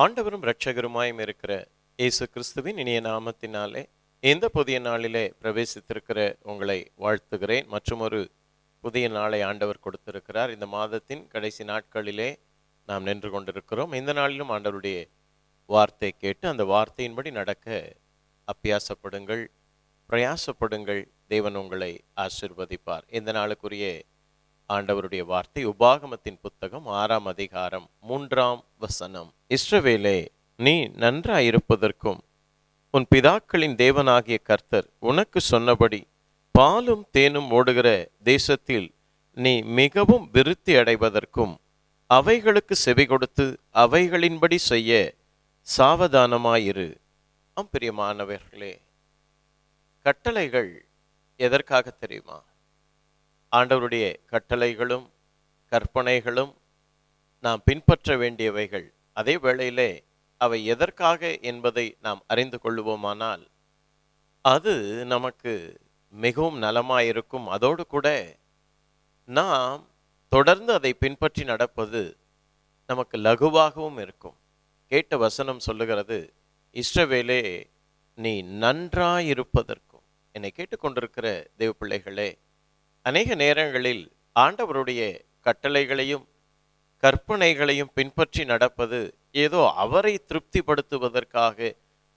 ஆண்டவரும் இரட்சகருமாயும் இருக்கிற இயேசு கிறிஸ்துவின் இனிய நாமத்தினாலே இந்த புதிய நாளிலே பிரவேசித்திருக்கிற உங்களை வாழ்த்துகிறேன். மற்றும் ஒரு புதிய நாளை ஆண்டவர் கொடுத்திருக்கிறார். இந்த மாதத்தின் கடைசி நாட்களிலே நாம் நின்று கொண்டிருக்கிறோம். இந்த நாளிலும் ஆண்டவருடைய வார்த்தை கேட்டு அந்த வார்த்தையின்படி நடக்க அப்பியாசப்படுங்கள் பிரயாசப்படுங்கள். தேவன் உங்களை ஆசிர்வதிப்பார். இந்த நாளுக்குரிய ஆண்டவருடைய வார்த்தை உபாகமத்தின் புத்தகம் ஆறாம் அதிகாரம் மூன்றாம் வசனம். இஸ்ரவேலே நீ நன்றாயிருப்பதற்கும் உன் பிதாக்களின் தேவனாகிய கர்த்தர் உனக்கு சொன்னபடி பாலும் தேனும் ஓடுகிற தேசத்தில் நீ மிகவும் விருத்தி அடைவதற்கும் அவைகளுக்கு செவி கொடுத்து அவைகளின்படி செய்ய சாவதானமாயிரு. ஆம் பிரியமானவர்களே கட்டளைகள் எதற்காக தெரியுமா? ஆண்டவருடைய கட்டளைகளும் கற்பனைகளும் நாம் பின்பற்ற வேண்டியவைகள். அதே வேளையிலே அவை எதற்காக என்பதை நாம் அறிந்து கொள்வோமானால் அது நமக்கு மிகவும் நலமாயிருக்கும். அதோடு கூட நாம் தொடர்ந்து அதை பின்பற்றி நடப்பது நமக்கு லகுவாகவும் இருக்கும். கேட்ட வசனம் சொல்லுகிறது இஷ்டவேலே நீ நன்றாயிருப்பதற்கும். என்னை கேட்டுக்கொண்டிருக்கிற தேவ பிள்ளைகளே அநேக நேரங்களில் ஆண்டவருடைய கட்டளைகளையும் கற்பனைகளையும் பின்பற்றி நடப்பது ஏதோ அவரை திருப்திப்படுத்துவதற்காக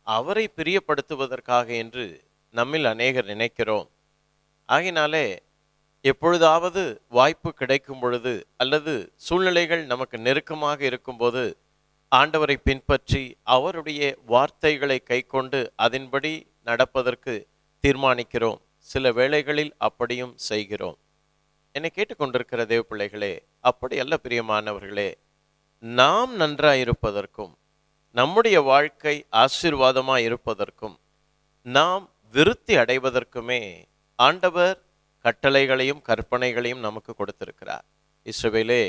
அவரை பிரியப்படுத்துவதற்காக என்று நம்மில் அநேகர் நினைக்கிறோம். ஆகினாலே எப்பொழுதாவது வாய்ப்பு கிடைக்கும் பொழுது அல்லது சூழ்நிலைகள் நமக்கு நெருக்கமாக இருக்கும்போது ஆண்டவரை பின்பற்றி அவருடைய வார்த்தைகளை கைக்கொண்டு அதன்படி நடப்பதற்கு தீர்மானிக்கிறோம். சில வேளைகளில் அப்படியும் செய்கிறோம். என்னை கேட்டுக்கொண்டிருக்கிற தேவ பிள்ளைகளே அப்படி அல்ல பிரியமானவர்களே நாம் நன்றாயிருப்பதற்கும் நம்முடைய வாழ்க்கை ஆசீர்வாதமாக இருப்பதற்கும் நாம் விருத்தி அடைவதற்குமே ஆண்டவர் கட்டளைகளையும் கற்பனைகளையும் நமக்கு கொடுத்திருக்கிறார். இஸ்ரவேலே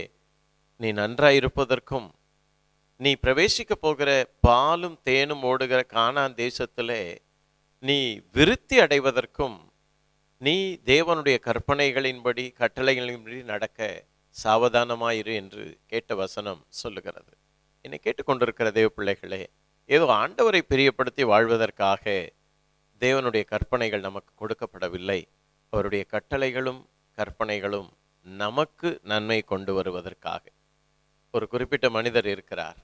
நீ நன்றாயிருப்பதற்கும் நீ பிரவேசிக்க போகிற பாலும் தேனும் ஓடுகிற காணான் தேசத்திலே நீ விருத்தி அடைவதற்கும் நீ தேவனுடைய கற்பனைகளின்படி கட்டளைகளின்படி நடக்க சாவதானமாயிரு என்று கேட்ட வசனம் சொல்லுகிறது. என்னை கேட்டுக்கொண்டிருக்கிற தேவ பிள்ளைகளே ஏதோ ஆண்டவரை பிரியப்படுத்தி வாழ்வதற்காக தேவனுடைய கற்பனைகள் நமக்கு கொடுக்கப்படவில்லை. அவருடைய கட்டளைகளும் கற்பனைகளும் நமக்கு நன்மை கொண்டு வருவதற்காக. ஒரு குறிப்பிட்ட மனிதர் இருக்கிறார்.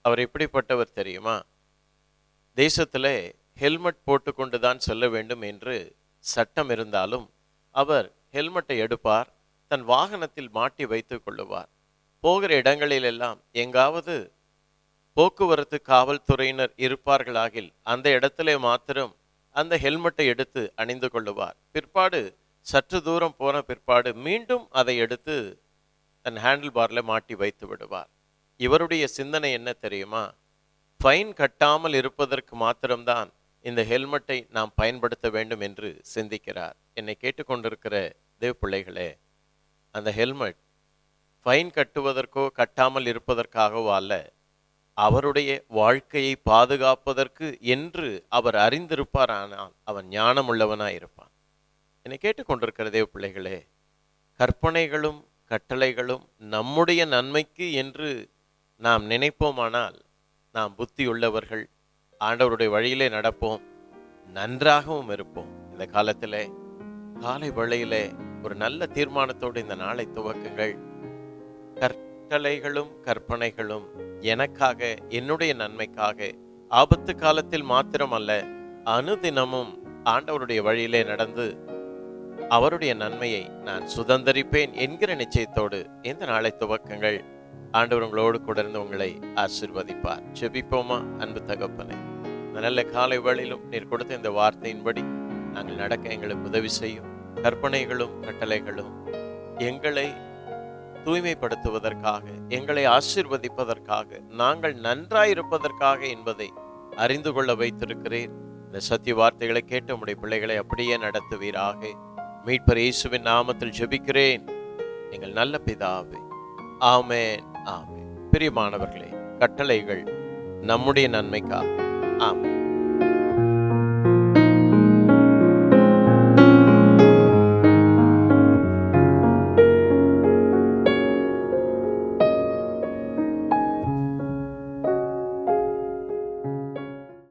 அவர் எப்படிப்பட்டவர் தெரியுமா? தேசத்தில் ஹெல்மெட் போட்டுக்கொண்டு தான் செல்ல வேண்டும் என்று சட்டம் இருந்தாலும் அவர் ஹெல்மெட்டை எடுப்பார் தன் வாகனத்தில் மாட்டி வைத்து கொள்ளுவார். போகிற இடங்களிலெல்லாம் எங்காவது போக்குவரத்து காவல்துறையினர் இருப்பார்களாகில் அந்த இடத்திலே மாத்திரம் அந்த ஹெல்மெட்டை எடுத்து அணிந்து கொள்ளுவார். பிற்பாடு சற்று தூரம் போன பிற்பாடு மீண்டும் அதை எடுத்து தன் ஹேண்டில் பார்ல மாட்டி வைத்து விடுவார். இவருடைய சிந்தனை என்ன தெரியுமா? ஃபைன் கட்டாமல் இருப்பதற்கு மாத்திரம்தான் இந்த ஹெல்மெட்டை நாம் பயன்படுத்த வேண்டும் என்று சிந்திக்கிறார். என்னை கேட்டுக்கொண்டிருக்கிற தேவ பிள்ளைகளே அந்த ஹெல்மெட் ஃபைன் கட்டுவதற்கோ கட்டாமல் இருப்பதற்காகவோ அல்ல அவருடைய வாழ்க்கையை பாதுகாப்பதற்கு என்று அவர் அறிந்திருப்பார் ஆனால் அவன் ஞானமுள்ளவனாய் இருப்பான். என்னை கேட்டுக்கொண்டிருக்கிற தேவ பிள்ளைகளே கற்பனைகளும் கட்டளைகளும் நம்முடைய நன்மைக்கு என்று நாம் நினைப்போமானால் நாம் புத்தியுள்ளவர்கள் ஆண்டவருடைய வழியிலே நடப்போம். நன்றாகவும் இருப்போம். இந்த காலத்திலே காலை வழியிலே ஒரு நல்ல தீர்மானத்தோடு இந்த நாளை துவக்குங்கள். கட்டளைகளும் கற்பனைகளும் எனக்காக என்னுடைய நன்மைக்காக ஆபத்து காலத்தில் மாத்திரம் அல்ல அனுதினமும் ஆண்டவருடைய வழியிலே நடந்து அவருடைய நன்மையை நான் சுதந்திரிப்பேன் என்கிற நிச்சயத்தோடு இந்த நாளை துவக்கங்கள். ஆண்டவர் உங்களோடு கூட இருந்து உங்களை ஆசிர்வதிப்பார். செபிப்போமா அன்பு தகப்பனை. இந்த நல்ல காலை வேளையிலும் நீர் கொடுத்த இந்த வார்த்தையின்படி நாங்கள் நடக்க எங்களுக்கு உதவி செய்யும். கற்பனைகளும் கட்டளைகளும் எங்களை தூய்மைப்படுத்துவதற்காக எங்களை ஆசிர்வதிப்பதற்காக நாங்கள் நன்றாயிருப்பதற்காக என்பதை அறிந்து கொள்ள வைத்திருக்கிறேன். இந்த சத்திய வார்த்தைகளை கேட்ட உடைய பிள்ளைகளை அப்படியே நடத்துவீராக. மீட்பர் இயேசுவின் நாமத்தில் ஜெபிக்கிறேன். எங்கள் நல்ல பிதாவே ஆமேன் ஆமேன். பிரியமானவர்களே கட்டளைகள் நம்முடைய நன்மைக்காக. ஆமென்